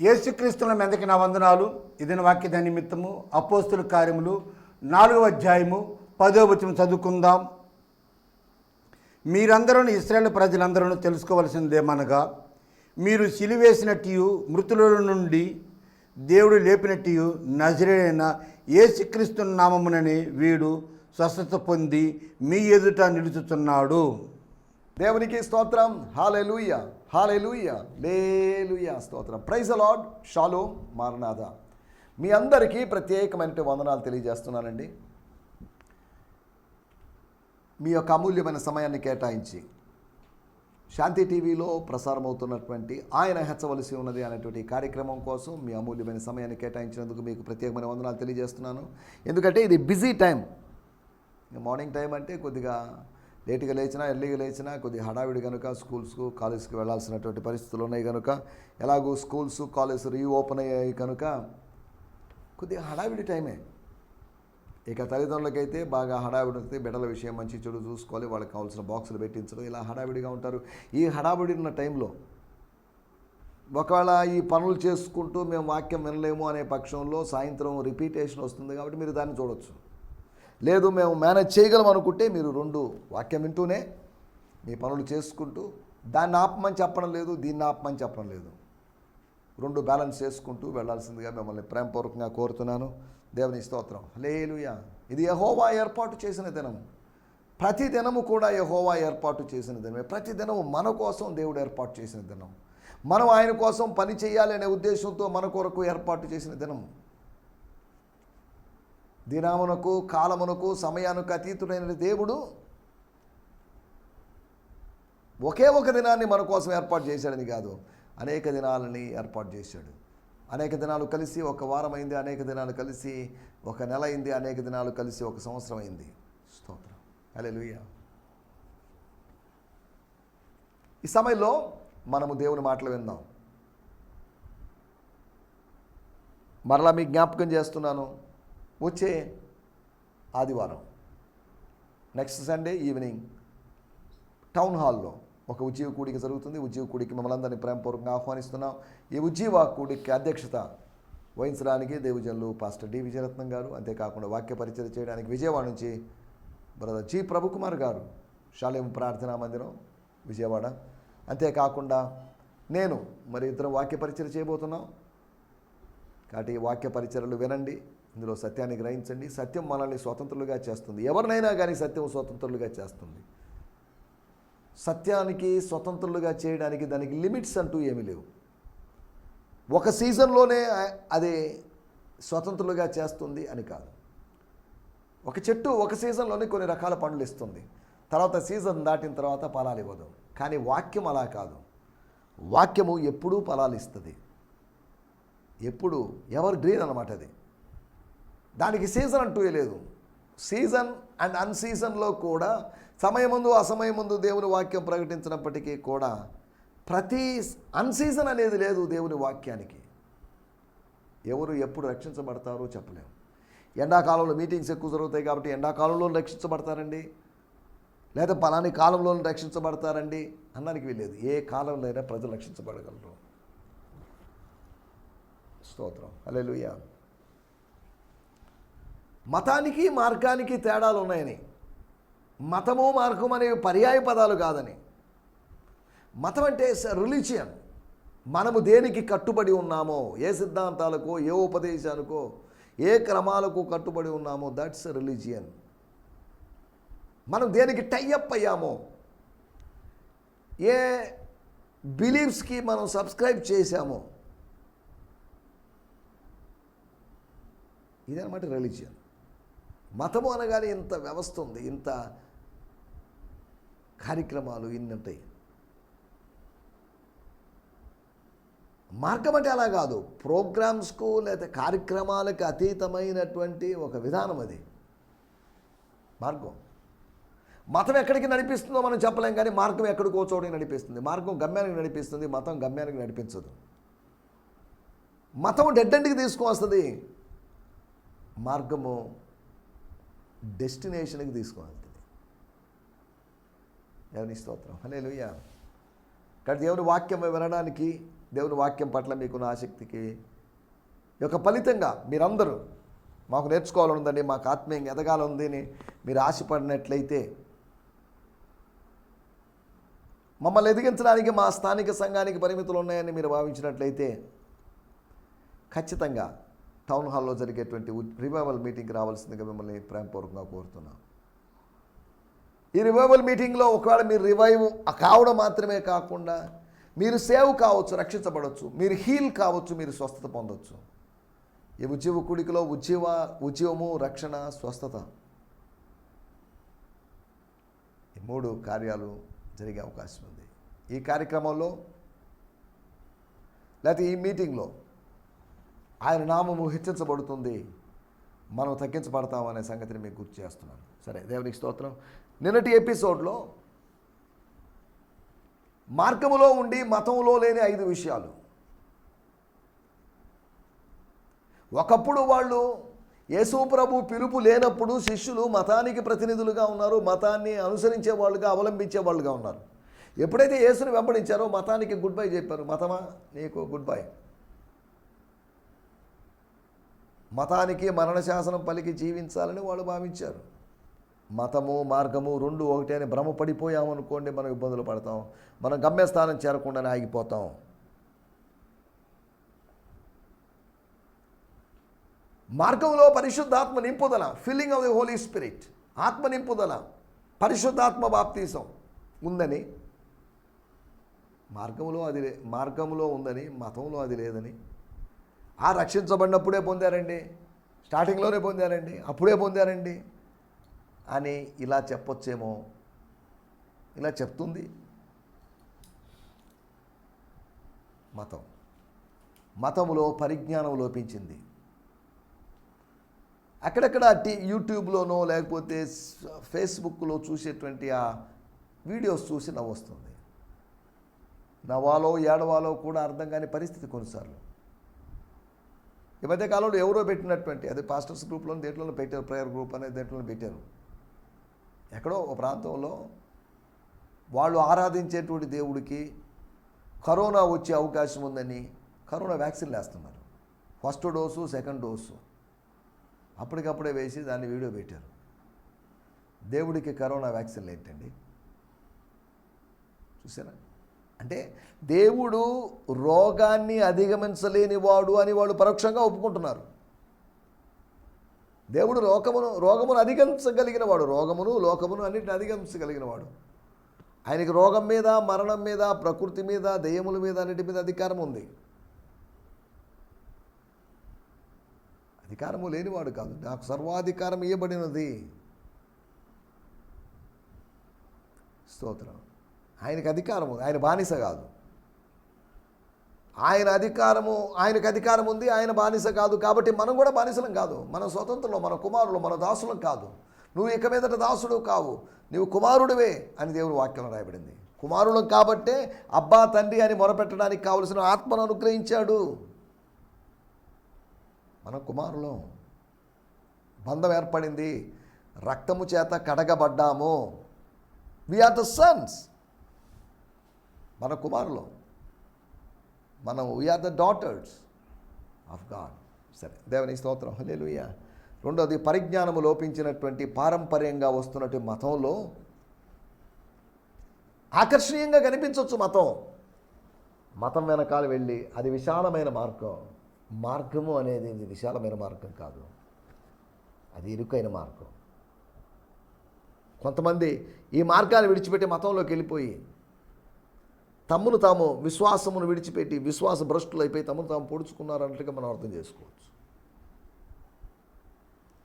యేసుక్రీస్తుల మీదకి నా వందనాలు. ఇదిన వాక్య నిమిత్తము అపోస్తుల కార్యములు నాలుగవ అధ్యాయము పదో వచనం చదువుకుందాం. మీరందరూ ఇస్రాయేల్ ప్రజలందరూ తెలుసుకోవలసిందేమనగా మీరు సిలివేసినట్టు మృతుల నుండి దేవుడు లేపినట్టు నజరైన ఏసుక్రీస్తు నామమునని వీడు స్వస్థత పొంది మీ ఎదుట నిలుచుతున్నాడు దేవునికి స్తోత్రం. హాలెలూయ. హాలెలూయ. లేలుయ స్తోత్రం. ప్రైజ్ అలాడ్ షాలో మారనాథ. మీ అందరికీ ప్రత్యేకమైన వందనాలు తెలియజేస్తున్నానండి. మీ యొక్క అమూల్యమైన సమయాన్ని కేటాయించి శాంతి టీవీలో ప్రసారం అవుతున్నటువంటి ఆయన హెచ్చవలసి ఉన్నది అనేటువంటి కార్యక్రమం కోసం మీ అమూల్యమైన సమయాన్ని కేటాయించినందుకు మీకు ప్రత్యేకమైన వందనాలు తెలియజేస్తున్నాను. ఎందుకంటే ఇది బిజీ టైం మార్నింగ్ టైం అంటే కొద్దిగా లేట్గా లేచినా ఎర్లీగా లేచినా కొద్దిగా హడావిడి కనుక స్కూల్స్కు కాలేజ్కి వెళ్ళాల్సినటువంటి పరిస్థితులు ఉన్నాయి కనుక ఎలాగో స్కూల్స్ కాలేజ్ రీఓపెన్ అయ్యాయి కనుక కొద్దిగా హడావిడి టైమే. ఇక తల్లిదండ్రులకైతే బాగా హడావిడి ఉంటుంది బిడ్డల విషయం మంచి చెడు చూసుకోవాలి వాళ్ళకి కావాల్సిన బాక్సులు పెట్టించడం ఇలా హడావిడిగా ఉంటారు. ఈ హడావిడి ఉన్న టైంలో ఒకవేళ ఈ పనులు చేసుకుంటూ మేము వాక్యం వినలేము అనే పక్షంలో సాయంత్రం రిపీటేషన్ వస్తుంది కాబట్టి మీరు దాన్ని చూడొచ్చు. లేదు మేము మేనేజ్ చేయగలం అనుకుంటే మీరు రెండు వాక్యం వింటూనే మీ పనులు చేసుకుంటూ దాన్ని ఆపమని చెప్పడం లేదు దీన్ని ఆపమని చెప్పడం లేదు. రెండు బ్యాలెన్స్ చేసుకుంటూ వెళ్ళాల్సిందిగా మిమ్మల్ని ప్రేమపూర్వకంగా కోరుతున్నాను. దేవుని స్తోత్రం. లేలుయా ఇది యహోవా ఏర్పాటు చేసిన దినము ప్రతి దినము కూడా యహోవా ఏర్పాటు చేసిన దినమే. ప్రతి దినము మన కోసం దేవుడు ఏర్పాటు చేసిన దినం. మనం ఆయన కోసం పని చేయాలి అనే ఉద్దేశంతో మన కొరకు ఏర్పాటు చేసిన దినం. దినమునకు కాలమునకు సమయానికి అతీతుడైన దేవుడు ఒకే ఒక దినాన్ని మన కోసం ఏర్పాటు చేశాడని కాదు అనేక దినాలని ఏర్పాటు చేశాడు. అనేక దినాలు కలిసి ఒక వారం అయింది అనేక దినాలు కలిసి ఒక నెల అయింది అనేక దినాలు కలిసి ఒక సంవత్సరం అయింది. స్తోత్రం. అలే ఈ సమయంలో మనము దేవుని మాటలు విందాం. మరలా మీకు జ్ఞాపకం చేస్తున్నాను. వచ్చే ఆదివారం. నెక్స్ట్ సండే ఈవినింగ్ టౌన్ హాల్లో ఒక ఉద్యోగ కూడిక జరుగుతుంది. ఉద్యోగ కూడికి మమ్మల్ని అందరినీ ప్రేమపూర్వకంగా ఆహ్వానిస్తున్నాం. ఈ ఉద్యోగ కూడికి అధ్యక్షత వహించడానికి దేవజనులు పాస్టర్ డి విజయరత్నం గారు అంతేకాకుండా వాక్య పరిచయం చేయడానికి విజయవాడ నుంచి బ్రదర్ జి ప్రభుకుమార్ గారు శాలేం ప్రార్థనా మందిరం విజయవాడ. అంతేకాకుండా నేను మరి ఇద్దరం వాక్య పరిచయం చేయబోతున్నాం. కాబట్టి వాక్య పరిచయలు వినండి. ఇందులో సత్యాన్ని గ్రహించండి. సత్యం మనల్ని స్వతంత్రులుగా చేస్తుంది. ఎవరినైనా కానీ సత్యం స్వతంత్రులుగా చేస్తుంది. సత్యానికి స్వతంత్రులుగా చేయడానికి దానికి లిమిట్స్ అంటూ ఏమీ లేవు. ఒక సీజన్లోనే అది స్వతంత్రులుగా చేస్తుంది అని కాదు. ఒక చెట్టు ఒక సీజన్లోనే కొన్ని రకాల పండ్లు ఇస్తుంది. తర్వాత సీజన్ దాటిన తర్వాత ఫలాలు ఇవ్వదు. కానీ వాక్యం అలా కాదు. వాక్యము ఎప్పుడూ ఫలాలు ఇస్తుంది. ఎప్పుడు? ఎవర్ గ్రీన్ అనమాట అది. దానికి సీజన్ అంటూ లేదు. సీజన్ అండ్ అన్సీజన్లో కూడా సమయముందు అసమయముందు దేవుని వాక్యం ప్రకటించినప్పటికీ కూడా ప్రతి అన్సీజన్ అనేది లేదు దేవుని వాక్యానికి. ఎవరు ఎప్పుడు రక్షించబడతారో చెప్పలేము. ఎండాకాలంలో మీటింగ్స్ ఎక్కువ జరుగుతాయి కాబట్టి ఎండాకాలంలో రక్షించబడతారండి. లేదా పలాని కాలంలో రక్షించబడతారండి అన్నానికి వీలేదు ఏ కాలంలో అయినా ప్రజలు రక్షించబడగలరు. స్తోత్రం. అలెలుయ్య మతానికి మార్గానికి తేడాలు ఉన్నాయని మతము మార్గం అనేవి పర్యాయ పదాలు కాదని. మతం అంటే రిలీజియన్. మనము దేనికి కట్టుబడి ఉన్నామో ఏ సిద్ధాంతాలకో ఏ ఉపదేశానికో ఏ క్రమాలకు కట్టుబడి ఉన్నామో దట్స్ రిలీజియన్. మనం దేనికి టైఅప్ అయ్యామో ఏ బిలీఫ్స్కి మనం సబ్స్క్రైబ్ చేశామో ఇదనమాట రిలీజియన్. మతము అనగానే ఇంత వ్యవస్థ ఉంది ఇంత కార్యక్రమాలు ఇన్ని ఉంటాయి. మార్గం అంటే అలా కాదు ప్రోగ్రామ్స్కు లేదా కార్యక్రమాలకు అతీతమైనటువంటి ఒక విధానం అది. మార్గం. మతం ఎక్కడికి నడిపిస్తుందో మనం చెప్పలేం కానీ మార్గం ఎక్కడికో చోటికి నడిపిస్తుంది. మార్గం గమ్యానికి నడిపిస్తుంది మతం గమ్యానికి నడిపించదు. మతం డెడ్ ఎండ్కి తీసుకువస్తుంది. మార్గము డెస్టినేషన్కి తీసుకువెళ్తుంది దేవుని స్తోత్రం. హలే లుయ్య ఇక్కడ దేవుని వాక్యం వినడానికి దేవుని వాక్యం పట్ల మీకున్న ఆసక్తికి యొక్క ఫలితంగా మీరందరూ మాకు నేర్చుకోవాలనుందండి మాకు ఆత్మీయంగా ఎదగాలంది అని మీరు ఆశపడినట్లయితే మమ్మల్ని ఎదిగించడానికి మా స్థానిక సంఘానికి పరిమితులు ఉన్నాయని మీరు భావించినట్లయితే ఖచ్చితంగా టౌన్ హాల్లో జరిగేటువంటి రివైవల్ మీటింగ్కి రావాల్సిందిగా మిమ్మల్ని ప్రేమపూర్వకంగా కోరుతున్నాం. ఈ రివైవల్ మీటింగ్లో ఒకవేళ మీరు రివైవ్ కావడం మాత్రమే కాకుండా మీరు సేవ్ కావచ్చు రక్షించబడవచ్చు మీరు హీల్ కావచ్చు మీరు స్వస్థత పొందొచ్చు. ఈ ఉద్యోగ కుడికిలో ఉద్యమ ఉద్యోగము రక్షణ స్వస్థత. ఈ మూడు కార్యాలు జరిగే అవకాశం ఉంది. ఈ కార్యక్రమంలో లేకపోతే ఈ మీటింగ్లో ఆయన నామము హెచ్చించబడుతుంది. మనం తగ్గించబడతామనే సంగతిని మీకు గుర్తు చేస్తున్నాను. సరే దేవునికి స్తోత్రం. నిన్నటి ఎపిసోడ్లో మార్గములో ఉండి మతంలో లేని ఐదు విషయాలు. ఒకప్పుడు వాళ్ళు యేసు ప్రభు పిలుపు లేనప్పుడు శిష్యులు మతానికి ప్రతినిధులుగా ఉన్నారు మతాన్ని అనుసరించే వాళ్ళుగా అవలంబించే వాళ్ళుగా ఉన్నారు. ఎప్పుడైతే యేసుని వెంబడించారో మతానికి గుడ్ బై చెప్పారు. మతమా? నీకు గుడ్ బై. మతానికి మరణశాసనం పలికి జీవించాలని వాళ్ళు భావించారు. మతము మార్గము రెండు ఒకటే అని భ్రమపడిపోయామనుకోండి మనం ఇబ్బందులు పడతాం. మనం గమ్యస్థానం చేరకుండానే ఆగిపోతాం. మార్గంలో పరిశుద్ధాత్మ నింపుదల filling of the holy spirit ఆత్మ నింపుదల పరిశుద్ధాత్మ బాప్తీసం ఉందని మార్గంలో అది లే- మార్గంలో ఉందని మతంలో అది లేదని ఆ రక్షించబడినప్పుడే పొందారండి. స్టార్టింగ్లోనే పొందారండి. అప్పుడే పొందారండి. అని ఇలా చెప్పొచ్చేమో. ఇలా చెప్తుంది మతం. మతములో పరిజ్ఞానం లోపించింది. అక్కడక్కడ టీ యూట్యూబ్లోనో లేకపోతే ఫేస్బుక్లో చూసేటువంటి ఆ వీడియోస్ చూసి నవ్వొస్తుంది. నవ్వాలో ఏడవాలో కూడా అర్థం కాని పరిస్థితి కొన్నిసార్లు. ఈ మధ్య కాలంలో ఎవరో పెట్టినటువంటి అది పాస్టర్స్ గ్రూప్లో దేంట్లో పెట్టారు ప్రేయర్ గ్రూప్ అనేది దేంట్లో పెట్టారు. ఎక్కడో ఒక ప్రాంతంలో వాళ్ళు ఆరాధించేటువంటి దేవుడికి కరోనా వచ్చే అవకాశం ఉందని కరోనా వ్యాక్సిన్ వేస్తున్నారు. First dose second dose. అప్పటికప్పుడే వేసి దాన్ని వీడియో పెట్టారు. దేవుడికి కరోనా వ్యాక్సిన్లు ఏంటండి? చూసారా అంటే దేవుడు రోగాన్ని అధిగమించలేని వాడు అని వాళ్ళు పరోక్షంగా ఒప్పుకుంటున్నారు. దేవుడు రోగమును రోగమును అధిగమించగలిగిన వాడు రోగమును లోకమును అన్నిటిని అధిగమించగలిగిన వాడు. ఆయనకి రోగం మీద మరణం మీద ప్రకృతి మీద దెయ్యముల మీద అన్నిటి మీద అధికారం ఉంది. అధికారము లేనివాడు కాదు. నాకు సర్వాధికారం ఇవ్వబడినది స్తోత్రం. ఆయనకు అధికారం ఉంది. ఆయన బానిస కాదు. ఆయన అధికారము ఆయనకు అధికారం ఉంది ఆయన బానిస కాదు కాబట్టి మనం కూడా బానిసలం కాదు. మన స్వతంత్రంలో మన కుమారులు మన దాసులం కాదు. నువ్వు ఇక మీదట దాసుడు కావు. నువ్వు కుమారుడివే అని దేవుడు వాక్యంలో రాయబడింది. కుమారులం కాబట్టే అబ్బా తండ్రి అని మొరపెట్టడానికి కావలసిన ఆత్మను అనుగ్రహించాడు. మన కుమారులం. బంధం ఏర్పడింది. రక్తము చేత కడగబడ్డాము. వి ఆర్ ద సన్స్ మన కుమారులు. మనం we are the daughters of God సరే దేవుని స్తోత్రం. హల్లెలూయా. రెండోది పరిజ్ఞానము లోపించినటువంటి పారంపర్యంగా వస్తున్నటువంటి మతంలో ఆకర్షణీయంగా కనిపించవచ్చు మతం. మతం వెనకాల వెళ్ళి అది విశాలమైన మార్గం. మార్గము అనేది ఇది విశాలమైన మార్గం కాదు. అది ఇరుకైన మార్గం. కొంతమంది ఈ మార్గాలు విడిచిపెట్టి మతంలోకి వెళ్ళిపోయి తమ్మును తాము విశ్వాసమును విడిచిపెట్టి విశ్వాస భ్రష్టులు అయిపోయి తమను తాము పొడుచుకున్నారు అన్నట్టుగా మనం అర్థం చేసుకోవచ్చు.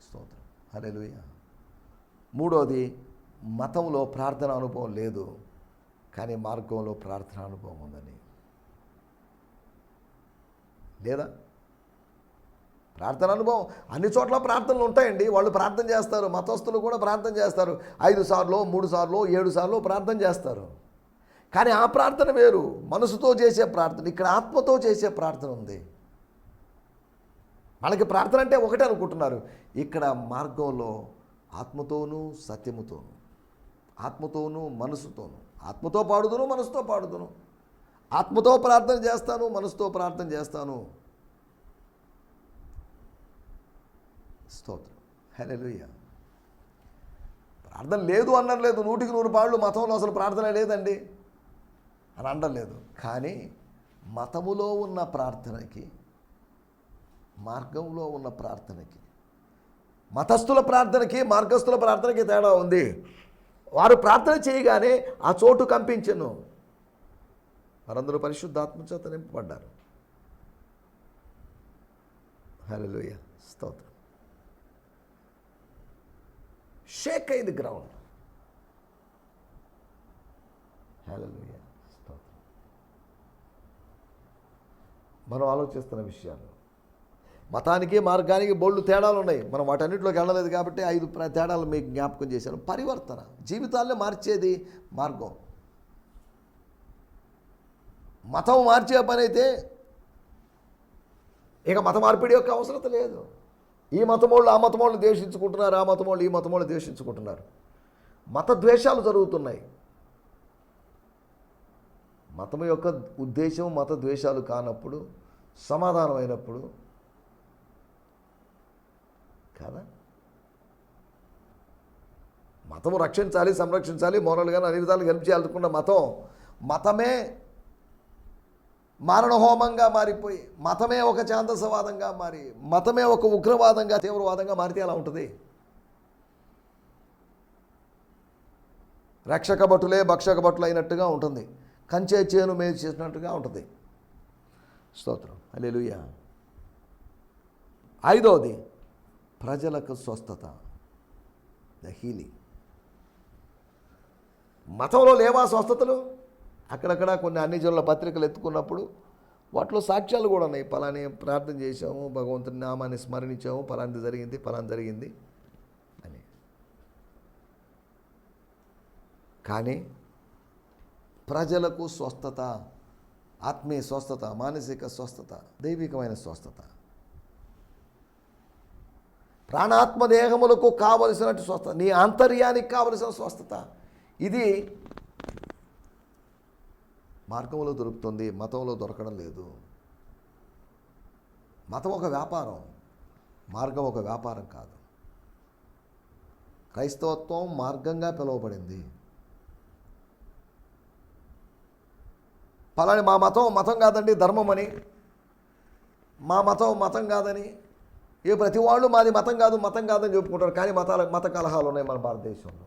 స్తోత్రం. హల్లెలూయా. మూడోది మతంలో ప్రార్థన అనుభవం లేదు కానీ మార్గంలో ప్రార్థన అనుభవం ఉందని. లేదా? ప్రార్థన అనుభవం అన్ని చోట్ల ప్రార్థనలు ఉంటాయండి. వాళ్ళు ప్రార్థన చేస్తారు మతస్థులు కూడా ప్రార్థన చేస్తారు. ఐదు సార్లు మూడు సార్లు ఏడు సార్లు ప్రార్థన చేస్తారు. కానీ ఆ ప్రార్థన వేరు. మనసుతో చేసే ప్రార్థన ఇక్కడ ఆత్మతో చేసే ప్రార్థన ఉంది. వాళ్ళకి ప్రార్థన అంటే ఒకటే అనుకుంటున్నారు. ఇక్కడ మార్గంలో ఆత్మతోనూ సత్యముతోనూ ఆత్మతోనూ మనసుతోనూ ఆత్మతో పాడుదును మనసుతో పాడుదును. ఆత్మతో ప్రార్థన చేస్తాను మనసుతో ప్రార్థన చేస్తాను. స్తోత్రం. హల్లెలూయా. ప్రార్థన లేదు అనడం లేదు నూటికి నూరు పాళ్ళు మతంలో అసలు ప్రార్థన లేదండి. అని అనలేదు కానీ మతములో ఉన్న ప్రార్థనకి మార్గంలో ఉన్న ప్రార్థనకి మతస్థుల ప్రార్థనకి మార్గస్థుల ప్రార్థనకి తేడా ఉంది. వారు ప్రార్థన చేయగానే ఆ చోటు కంపించను. వారందరూ పరిశుద్ధాత్మ చేత నింపబడ్డారు. హలోయ స్తోత్రం. షేక్ అయింది గ్రౌండ్. హలోయ స్తోత్రం మనం ఆలోచిస్తున్న విషయాలు. మతానికి మార్గానికి బోళ్ళు తేడాలు ఉన్నాయి మనం వాటన్నిటిలోకి వెళ్ళలేదు కాబట్టి ఐదు తేడాలు మీకు జ్ఞాపకం చేశాను. పరివర్తన. జీవితాల్లో మార్చేది మార్గం. మతం మార్చే పని అయితే ఇక మత మార్పిడి యొక్క అవసరత లేదు. ఈ మతం వాళ్ళు ఆ మతం వాళ్ళు ద్వేషించుకుంటున్నారు ఆ మతం వాళ్ళు ఈ మతం వాళ్ళు ద్వేషించుకుంటున్నారు. మత ద్వేషాలు జరుగుతున్నాయి. మతం యొక్క ఉద్దేశం మత ద్వేషాలు కానప్పుడు సమాధానం అయినప్పుడు కదా? మతము రక్షించాలి సంరక్షించాలి మోరల్గా అన్ని విధాలు హెల్ప్ చేయాలనుకున్న మతం మతమే మారణ హోమంగా మారిపోయి మతమే ఒక ఛాందసవాదంగా మారి మతమే ఒక ఉగ్రవాదంగా తీవ్రవాదంగా మారితే ఎలా ఉంటుంది? రక్షక భటులే భక్షక భటులు అయినట్టుగా ఉంటుంది. కంచే చేను మేలు చేసినట్టుగా ఉంటుంది. స్తోత్రం. అలెలుయ ఐదవది ప్రజలకు స్వస్థత. ద హీలింగ్ మతంలో లేవా స్వస్థతలు? అక్కడక్కడ కొన్ని అన్ని జనుల పత్రికలు ఎత్తుకున్నప్పుడు వాటిలో సాక్ష్యాలు కూడా ఉన్నాయి. ఫలాని ప్రార్థన చేశాము భగవంతుని నామాన్ని స్మరణించాము ఫలాంటి జరిగింది పలాంటి జరిగింది అని. కానీ ప్రజలకు స్వస్థత ఆత్మీయ స్వస్థత మానసిక స్వస్థత దైవికమైన స్వస్థత. ప్రాణాత్మ దేహములకు కావలసినట్టు స్వస్థత నీ ఆంతర్యానికి కావలసిన స్వస్థత. ఇది మార్గంలో దొరుకుతుంది మతంలో దొరకడం లేదు. మతం ఒక వ్యాపారం మార్గం ఒక వ్యాపారం కాదు. క్రైస్తవత్వం మార్గంగా పిలువబడింది. పలాని మా మతం మతం కాదండి ధర్మం అని. మా మతం మతం కాదని. ఏ ప్రతి వాళ్ళు మాది మతం కాదు మతం కాదని చెప్పుకుంటారు. కానీ మతాల మత కలహాలు ఉన్నాయి మన భారతదేశంలో.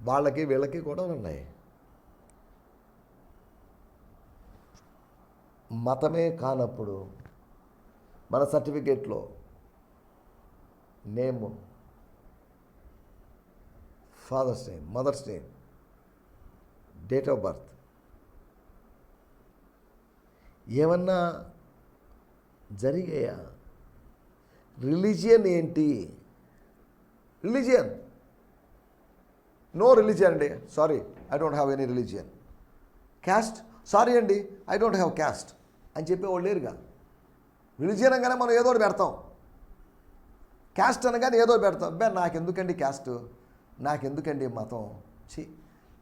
వాళ్ళకి వీళ్ళకి కూడా ఉన్నాయి. మతమే కానప్పుడు మన సర్టిఫికేట్లో name father's name mother's name date of birth. ఏమన్నా జరిగాయా? రిలీజియన్ ఏంటి? రిలీజియన్. నో రిలీజియన్ అండి. Sorry I don't have any religion. Caste? Sorry అండి ఐ డోంట్ హ్యావ్ క్యాస్ట్ అని చెప్పేవాళ్ళు లేరుగా. రిలీజియన్ అనగానే మనం ఏదో ఒకటి పెడతాం. క్యాస్ట్ అనగానే ఏదో పెడతాం. బే నాకెందుకండి క్యాస్ట్? నాకెందుకండి మతం? ఛీ.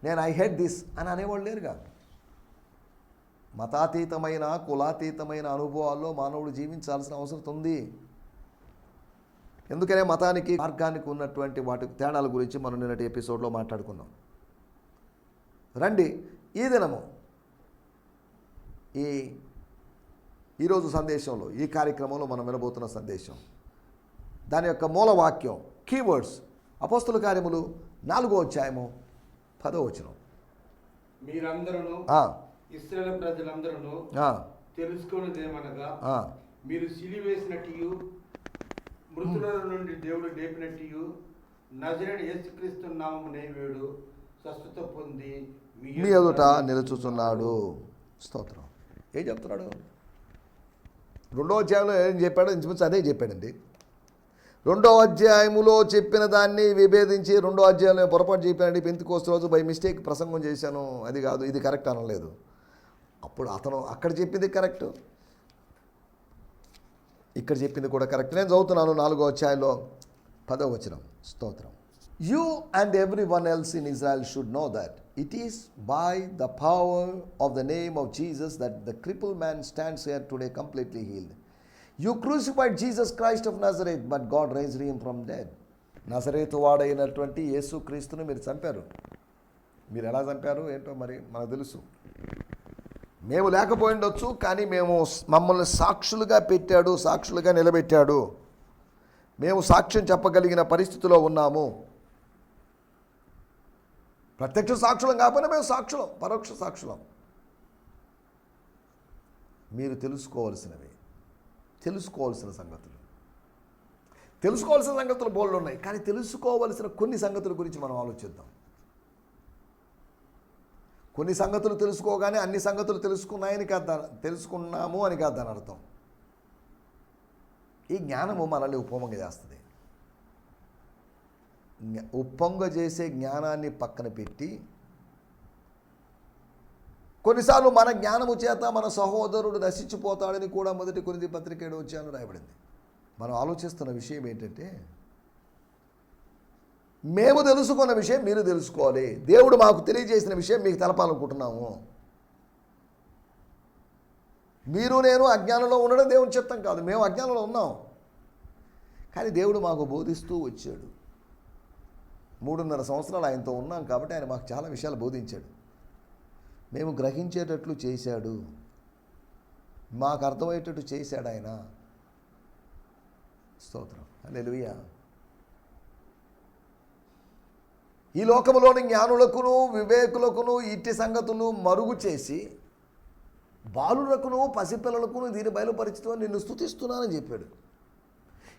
నేను ఐ హెడ్ దిస్ అని అనేవాళ్ళు లేరుగా. మతాతీతమైన కులాతీతమైన అనుభవాల్లో మానవుడు జీవించాల్సిన అవసరం ఉంది. ఎందుకనే మతానికి మార్గానికి ఉన్నటువంటి వాటి తేడాల గురించి మనం నిన్నటి ఎపిసోడ్లో మాట్లాడుకున్నాం. రండి ఈ దినము ఈ ఈరోజు సందేశంలో ఈ కార్యక్రమంలో మనం వినబోతున్న సందేశం. దాని యొక్క మూల వాక్యం కీవర్డ్స్ అపోస్తుల కార్యములు నాలుగో అధ్యాయము పదో వచనం. మీరందరూ ఇస్రాయేల్ ప్రజలందరూ ఆ, తెలుసుకున్నదేమనగా ఆ. మీరు సిలివేసినట్టు మృతుల నుండి దేవుడు లేపినట్టు నజరేడు యేసుక్రీస్తు నామము నేవేడు స్వస్థత పొంది మీ ఎదుట నిలుచుచున్నాడు. స్తోత్రం. ఏం చెప్తున్నాడు? రెండో అధ్యాయంలో ఏం చెప్పాడో ఇంచుమించు అదే చెప్పాడండి. రెండో అధ్యాయములో చెప్పిన దాన్ని విభేదించి రెండో అధ్యాయంలో పొరపాటు చెప్పానండి పెంతి కోస్తు రోజు బై మిస్టేక్ ప్రసంగం చేశాను. అది కాదు ఇది కరెక్ట్ అనలేదు. అప్పుడు అతను అక్కడ చెప్పింది కరెక్ట్ ఇక్కడ చెప్పింది కూడా కరెక్ట్ నేను చదువుతున్నాను నాలుగో అధ్యాయంలో పదో వచనం. స్తోత్రం. You and everyone else in Israel should know that it is by the power of the name of Jesus that the cripple man stands here today completely healed you crucified Jesus Christ of Nazareth but God raise him from dead. నజరేతు వాడైనటువంటి యేసు క్రీస్తును మీరు చంపారు. మీరు ఎలా చంపారు? ఏంటో మరి మనకు తెలుసు. మేము లేకపోయిండొచ్చు కానీ మేము మమ్మల్ని సాక్షులుగా పెట్టాడు సాక్షులుగా నిలబెట్టాడు. మేము సాక్ష్యం చెప్పగలిగిన పరిస్థితిలో ఉన్నాము. ప్రత్యక్ష సాక్షులం కాకపోయినా మేము సాక్షులం పరోక్ష సాక్షులం. మీరు తెలుసుకోవాల్సినవి. తెలుసుకోవాల్సిన సంగతులు. తెలుసుకోవాల్సిన సంగతులు బోళ్ళు ఉన్నాయి. కానీ తెలుసుకోవలసిన కొన్ని సంగతుల గురించి మనం ఆలోచిద్దాం. కొన్ని సంగతులు తెలుసుకోగానే అన్ని సంగతులు తెలుసుకున్నాయని కాదు తెలుసుకున్నాము అని కాదు దాని అర్థం. ఈ జ్ఞానము మనల్ని ఉపమంగా చేస్తుంది. ఉప్పొంగ చేసే జ్ఞానాన్ని పక్కన పెట్టి కొన్నిసార్లు మన జ్ఞానము చేత మన సహోదరుడు నశించిపోతాడని కూడా మొదటి కొనిది పత్రిక ఏడు వచ్చాను రాయబడింది. మనం ఆలోచిస్తున్న విషయం ఏంటంటే మేము తెలుసుకున్న విషయం మీరు తెలుసుకోవాలి. దేవుడు మాకు తెలియజేసిన విషయం మీకు తెలపాలనుకుంటున్నాము. మీరు నేను అజ్ఞానంలో ఉండడం దేవుని చిత్తం కాదు. మేము అజ్ఞానంలో ఉన్నాం. కానీ దేవుడు మాకు బోధిస్తూ వచ్చాడు. మూడున్నర సంవత్సరాలు ఆయనతో ఉన్నాం కాబట్టి ఆయన మాకు చాలా విషయాలు బోధించాడు. మేము గ్రహించేటట్లు చేశాడు. మాకు అర్థమయ్యేటట్టు చేశాడు ఆయన. స్తోత్రం. హల్లెలూయా. ఈ లోకములోని జ్ఞానులకును వివేకులకును ఇట్టి సంగతులు మరుగు చేసి బాలులకును పసిపిల్లలకును దీని బయలుపరిచుతూ నిన్ను స్థుతిస్తున్నానని చెప్పాడు.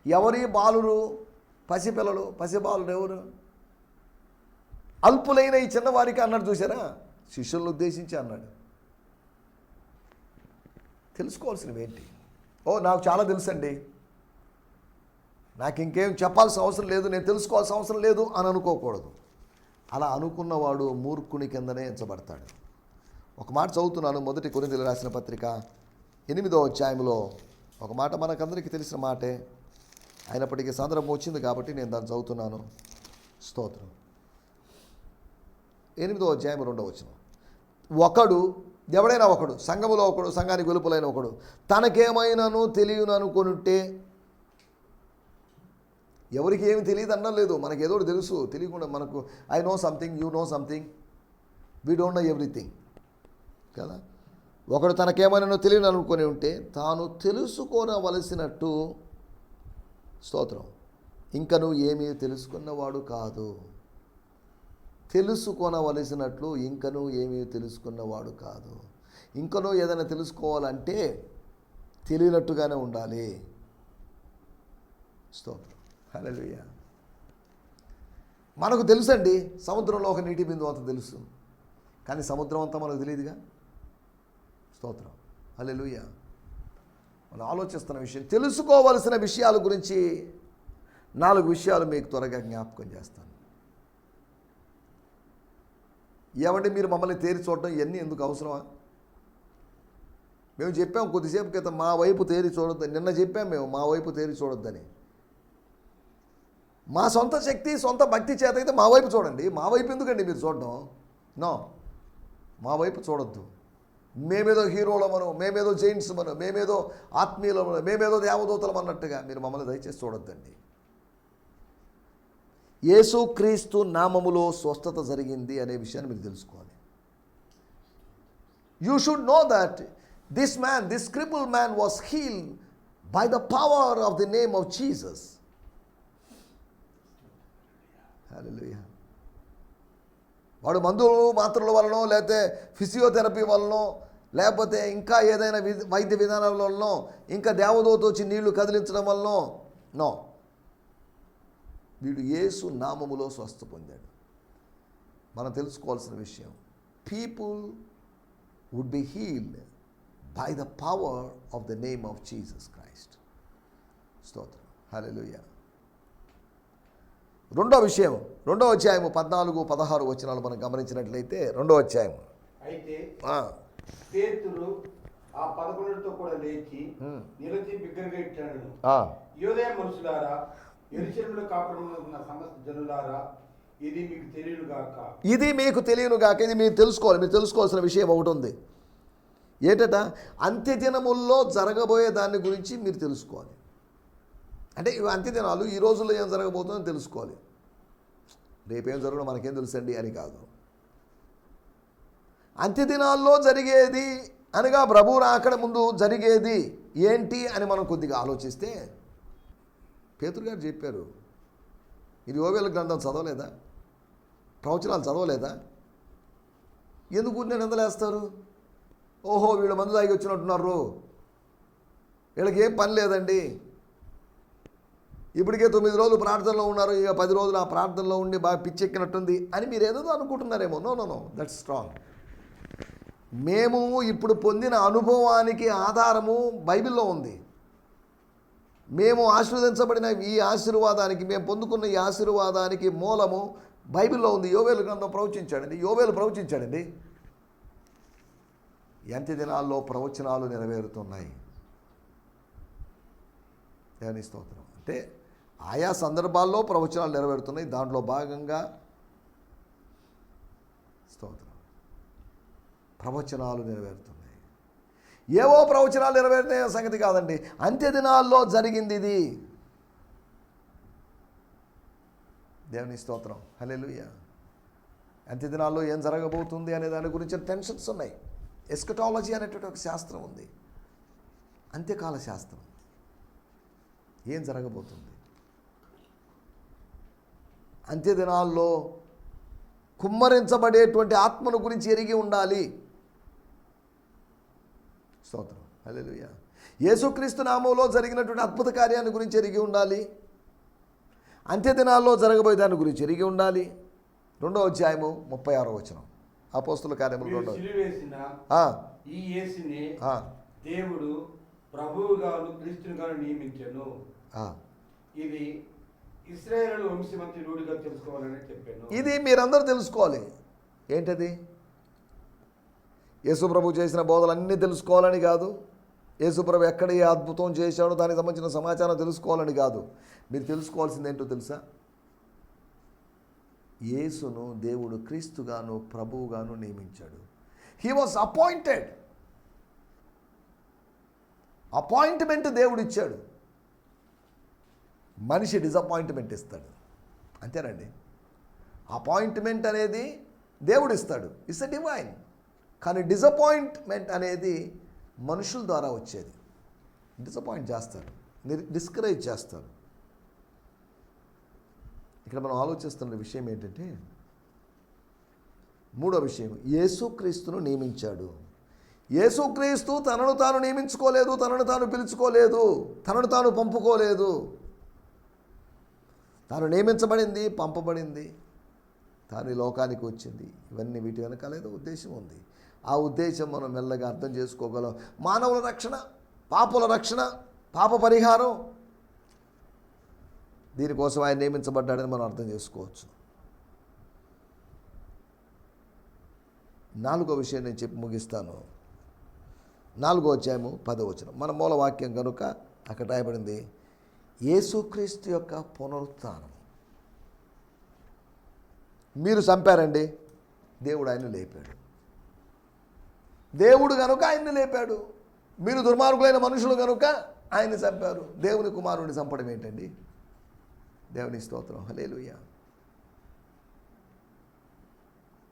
ఎవరి బాలురు పసిపిల్లలు పసిబాలుడు ఎవరు? అల్పులైన ఈ చిన్నవారికి అన్నాడు చూసారా శిష్యులను ఉద్దేశించి అన్నాడు. తెలుసుకోవాల్సినవి ఏంటి? ఓ నాకు చాలా తెలుసండి. నాకు ఇంకేం చెప్పాల్సిన అవసరం లేదు నేను తెలుసుకోవాల్సిన అవసరం లేదు అని అనుకోకూడదు. అలా అనుకున్నవాడు మూర్ఖుని కిందనే ఎంచబడతాడు. ఒక మాట చదువుతున్నాను మొదటి కొరిందలు రాసిన పత్రిక ఎనిమిదో అధ్యాయంలో ఒక మాట మనకందరికీ తెలిసిన మాటే. అయినప్పటికీ సందర్భం వచ్చింది కాబట్టి నేను దాన్ని చదువుతున్నాను. స్తోత్రం. ఎనిమిదో అధ్యాయం రెండో వచ్చిన ఒకడు ఎవడైనా ఒకడు సంఘములో ఒకడు సంఘానికి వెలుపులైన ఒకడు తనకేమైనాను తెలియననుకొనుంటే ఎవరికి ఏమి తెలియదు అన్నం లేదు. మనకి ఏదో తెలుసు తెలియకుండా మనకు I know something you know something we don't know everything కదా? ఒకడు తనకేమైనా తెలియని అనుకొని ఉంటే తాను తెలుసుకోనవలసినట్టు స్తోత్రం. ఇంకను ఏమీ తెలుసుకున్నవాడు కాదు. తెలుసుకొనవలసినట్లు ఇంకను ఏమీ తెలుసుకున్నవాడు కాదు. ఇంకనూ ఏదైనా తెలుసుకోవాలంటే తెలియనట్టుగానే ఉండాలి. స్తోత్రం. హల్లెలూయా. మనకు తెలుసండి సముద్రంలో ఒక నీటి బిందువు అంత తెలుసు. కానీ సముద్రం అంతా మనకు తెలియదుగా? స్తోత్రం. హల్లెలూయా. మనం ఆలోచిస్తున్న విషయం తెలుసుకోవలసిన విషయాల గురించి నాలుగు విషయాలు మీకు త్వరగా జ్ఞాపకం చేస్తాను. ఏమంటే మీరు మమ్మల్ని తేరి చూడటం ఇవన్నీ ఎందుకు అవసరమా? మేము చెప్పాం కొద్దిసేపు క్రితం మా వైపు తేరి చూడొద్దని నిన్న చెప్పాం మేము మా వైపు తేరి చూడొద్దని. మా సొంత శక్తి సొంత భక్తి చేత అయితే మా వైపు చూడండి. మా వైపు ఎందుకండి మీరు చూడడం? నో. మా వైపు చూడొద్దు. మేమేదో హీరోలమను మేమేదో జైంట్స్ మనం మేమేదో ఆత్మీయులమను మేమేదో దేవదూతలం అన్నట్టుగా మీరు మమ్మల్ని దయచేసి చూడొద్దండి. యేసుక్రీస్తు నామములో స్వస్థత జరిగింది అనే విషయాన్ని మీరు తెలుసుకోవాలి. You should know that this man this cripple man was heal by the power of the name of Jesus వాడు మందులు మాత్రల వలనో లేకపోతే ఫిజియోథెరపీ వలనో లేకపోతే ఇంకా ఏదైనా వైద్య విధానాల వలనో ఇంకా దేవదూత వచ్చి నీళ్ళు కదిలించడం వలనో నో వీడు యేసు నామములో స్వస్థ పొందాడు. మనం తెలుసుకోవాల్సిన విషయం people would be healed by the power of the name of Jesus Christ స్తోత్రం. హల్లెలూయా రెండో విషయం రెండో అధ్యాయము పద్నాలుగు పదహారు వచనాలు మనం గమనించినట్లయితే రెండో అధ్యాయము. అయితే ఆ, పేతురు ఆ పదకొండుతో కూడా లేచి. నిలిచి బిగ్గరగా ఇచ్చాడు. ఆ, యోదయ మనుషులారా ఎరుశలంలో కాపురంలో ఉన్న సమస్త జనులారా ఇది మీకు తెలియను గాక. ఇది మీకు తెలియను గాక ఇది మీరు తెలుసుకోవాలి మీరు తెలుసుకోవాల్సిన విషయం ఒకటి ఉంది. ఏంటట? అంత్యదినముల్లో జరగబోయే దాని గురించి మీరు తెలుసుకోవాలి. అంటే ఇవి అంత్యదినాలు ఈ రోజుల్లో ఏం జరగబోతుందో తెలుసుకోవాలి. రేపేం జరగడం మనకేం తెలుసండి అని కాదు. అంత్యదినాల్లో జరిగేది అనగా ప్రభు రాకడ ముందు జరిగేది ఏంటి అని మనం కొద్దిగా ఆలోచిస్తే పేతురు గారు చెప్పారు ఇది ఓవేల గ్రంథం చదవలేదా? ప్రవచనాలు చదవలేదా? ఎందుకు నేను ఎందలేస్తారు ఓహో వీళ్ళు మందు తాగి వచ్చినట్టున్నారు. వీళ్ళకి ఏం పని లేదండి. ఇప్పటికే తొమ్మిది రోజులు ప్రార్థనలో ఉన్నారు ఇక పది రోజులు ఆ ప్రార్థనలో ఉండి బాగా పిచ్చెక్కినట్టుంది అని మీరు ఏదో అనుకుంటున్నారేమో. No no no that's strong మేము ఇప్పుడు పొందిన అనుభవానికి ఆధారము బైబిల్లో ఉంది. మేము ఆశీర్వదించబడిన ఈ ఆశీర్వాదానికి మేము పొందుకున్న ఈ ఆశీర్వాదానికి మూలము బైబిల్లో ఉంది. యోవేలు గ్రంథం ప్రవచించాడండి. యోవేలు ప్రవచించాడండి. ఎంత దినాల్లో ప్రవచనాలు నెరవేరుతున్నాయి? దేవుని స్తోత్రం. అంటే ఆయా సందర్భాల్లో ప్రవచనాలు నెరవేరుతున్నాయి. దాంట్లో భాగంగా స్తోత్రం. ప్రవచనాలు నెరవేరుతున్నాయి. ఏవో ప్రవచనాలు నెరవేరుతాయి సంగతి కాదండి. అంత్య దినాల్లో జరిగింది ఇది. దేవుని స్తోత్రం. హల్లెలూయ. అంత్య దినాల్లో ఏం జరగబోతుంది అనే దాని గురించి టెన్షన్స్ ఉన్నాయి. ఎస్కటాలజీ అనేటువంటి ఒక శాస్త్రం ఉంది. అంత్యకాల శాస్త్రం. ఏం జరగబోతుంది? అంత్యదినాల్లో కుమ్మరించబడేటువంటి ఆత్మను గురించి ఎరిగి ఉండాలి. స్తోత్రం. హల్లెలూయా. యేసుక్రీస్తు నామంలో జరిగినటువంటి అద్భుత కార్యాన్ని గురించి ఎరిగి ఉండాలి. అంత్యదినాల్లో జరగబోయే దాని గురించి ఎరిగి ఉండాలి. రెండో అధ్యాయము ముప్పై ఆరో వచనం. అపోస్తుల కార్యములు రెండో దేవుడు ప్రభువుగాను నియమించాను. ఇది ఇస్రాయేల్ వంశమంతి రూఢిగా తెలుసుకోవాలని చెప్పాను. ఇది మీరందరూ తెలుసుకోవాలి. ఏంటది? యేసుప్రభు చేసిన బోధలన్నీ తెలుసుకోవాలని కాదు. యేసుప్రభు ఎక్కడ ఏ అద్భుతం చేశాడో దానికి సంబంధించిన సమాచారం తెలుసుకోవాలని కాదు. మీరు తెలుసుకోవాల్సింది ఏంటో తెలుసా? యేసును దేవుడు క్రీస్తుగాను ప్రభువుగాను నియమించాడు. హీ వాజ్ అపాయింటెడ్ అపాయింట్మెంట్ దేవుడు ఇచ్చాడు. మనిషి డిసప్పాయింట్మెంట్ ఇస్తాడు. అంతేనండి. అపాయింట్మెంట్ అనేది దేవుడు ఇస్తాడు. ఇట్స్ ఎ డివైన్ కానీ డిసప్పాయింట్మెంట్ అనేది మనుషుల ద్వారా వచ్చేది. డిసప్పాయింట్ చేస్తారు. డిస్కరేజ్ చేస్తారు. ఇక్కడ మనం ఆలోచిస్తున్న విషయం ఏంటంటే మూడో విషయం యేసుక్రీస్తును నియమించాడు. యేసుక్రీస్తు తనను తాను నియమించుకోలేదు తనను తాను పిలుచుకోలేదు తనను తాను పంపుకోలేదు. తాను నియమించబడింది పంపబడింది. తాను లోకానికి వచ్చింది. ఇవన్నీ వీటి వెనకాలేదో ఉద్దేశం ఉంది. ఆ ఉద్దేశం మనం మెల్లగా అర్థం చేసుకోగలం. మానవుల రక్షణ పాపుల రక్షణ పాప పరిహారం. దీనికోసం ఆయన నియమించబడ్డాడని మనం అర్థం చేసుకోవచ్చు. నాలుగో విషయం నేను చెప్పి ముగిస్తాను. నాలుగో అధ్యాయము పదవచనం మన మూల వాక్యం కనుక అక్కడ రాయబడింది యేసుక్రీస్తు యొక్క పునరుత్నం మీరు చంపారండి దేవుడు ఆయన లేపాడు. దేవుడు కనుక ఆయన్ని లేపాడు. మీరు దుర్మార్గులైన మనుషులు కనుక ఆయన్ని చంపారు. దేవుని కుమారుడిని చంపడం ఏంటండి? దేవుని స్తోత్రం. హలేలుయ్య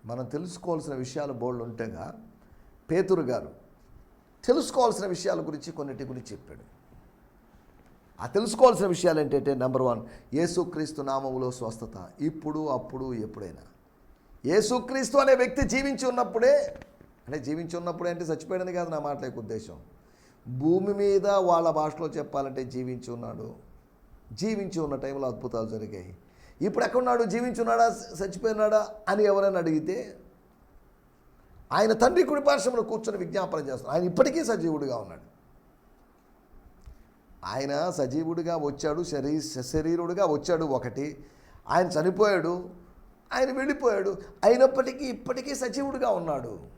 మనం తెలుసుకోవాల్సిన విషయాలు బోళ్ళు ఉంటేగా పేతురు గారు తెలుసుకోవాల్సిన విషయాల గురించి కొన్నిటి గురించి చెప్పాడు. ఆ తెలుసుకోవాల్సిన విషయాలు ఏంటంటే నెంబర్ వన్ యేసుక్రీస్తు నామములో స్వస్థత. ఇప్పుడు అప్పుడు ఎప్పుడైనా. యేసుక్రీస్తు అనే వ్యక్తి జీవించి ఉన్నప్పుడే అంటే జీవించి ఉన్నప్పుడే అంటే చచ్చిపోయాడని కాదు నా మాట యొక్క ఉద్దేశం. భూమి మీద వాళ్ళ భాషలో చెప్పాలంటే జీవించి ఉన్నాడు. జీవించి ఉన్న టైంలో అద్భుతాలు జరిగాయి. ఇప్పుడు ఎక్కడున్నాడు? జీవించి ఉన్నాడా చచ్చిపోయినాడా? అని ఎవరైనా అడిగితే ఆయన తండ్రి కుడి పార్శ్వంలో కూర్చొని విజ్ఞాపన చేస్తున్నాడు. ఆయన ఇప్పటికీ సజీవుడిగా ఉన్నాడు. ఆయన సజీవుడిగా వచ్చాడు శరీ శరీరుడిగా వచ్చాడు ఒకటి. ఆయన చనిపోయాడు ఆయన వెళ్ళిపోయాడు అయినప్పటికీ ఇప్పటికీ సజీవుడిగా ఉన్నాడు.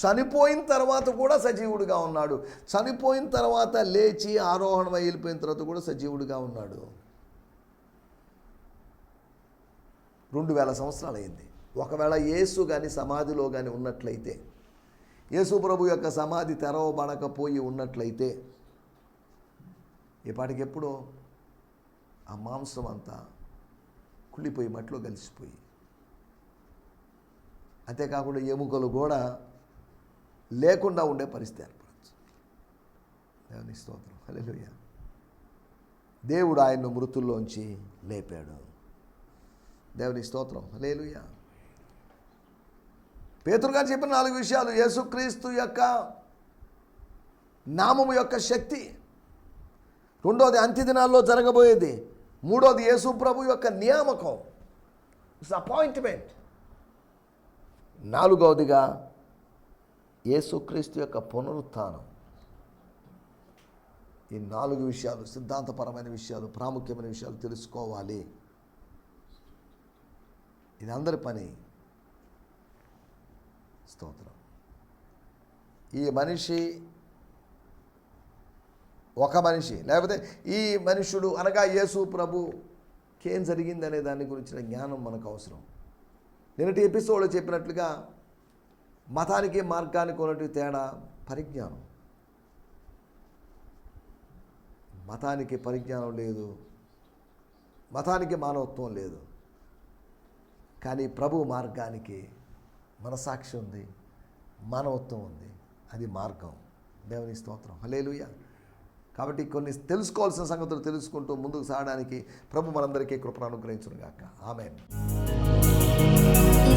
చనిపోయిన తర్వాత కూడా సజీవుడిగా ఉన్నాడు. చనిపోయిన తర్వాత లేచి ఆరోహణం వెళ్ళిపోయిన తర్వాత కూడా సజీవుడిగా ఉన్నాడు. రెండు వేల సంవత్సరాలు అయింది. ఒకవేళ యేసు కానీ సమాధిలో కానీ ఉన్నట్లయితే యేసు ప్రభు యొక్క సమాధి తెరవబడకపోయి ఉన్నట్లయితే ఇప్పటికెప్పుడో ఆ మాంసం అంతా కుళ్ళిపోయి మట్లో కలిసిపోయి. అంతేకాకుండా ఎముకలు కూడా లేకుండా ఉండే పరిస్థితి ఏర్పడచ్చు. దేవుని స్తోత్రం. హలోయ దేవుడు ఆయన్ను మృతుల్లోంచి లేపాడు. దేవుని స్తోత్రం. హల్లెలూయా. పేతురు గారు చెప్పిన నాలుగు విషయాలు యేసుక్రీస్తు యొక్క నామము యొక్క శక్తి. రెండోది అంత్యదినాల్లో జరగబోయేది. మూడోది యేసు ప్రభు యొక్క నియామకం. ఇట్స్ అపాయింట్మెంట్ నాలుగవదిగా యేసుక్రీస్తు యొక్క పునరుత్థానం. ఈ నాలుగు విషయాలు సిద్ధాంతపరమైన విషయాలు ప్రాముఖ్యమైన విషయాలు తెలుసుకోవాలి. ఇది అందరి పని. స్తోత్రం. ఈ మనిషి ఒక మనిషి లేకపోతే ఈ మనుషుడు అనగా యేసు ప్రభుకేం జరిగింది అనే దాని గురించిన జ్ఞానం మనకు అవసరం. నిన్నటి ఎపిసోడ్లో చెప్పినట్లుగా మతానికి మార్గానికి ఉన్నట్టు తేడా పరిజ్ఞానం. మతానికి పరిజ్ఞానం లేదు. మతానికి మానవత్వం లేదు. కానీ ప్రభు మార్గానికి మనసాక్షి ఉంది మానవత్వం ఉంది. అది మార్గం. దేవుని స్తోత్రం. హలేలుయ కాబట్టి కొన్ని తెలుసుకోవాల్సిన సంగతులు తెలుసుకుంటూ ముందుకు సాగడానికి ప్రభు మనందరికీ కృపను అనుగ్రహించును గాక ఆమె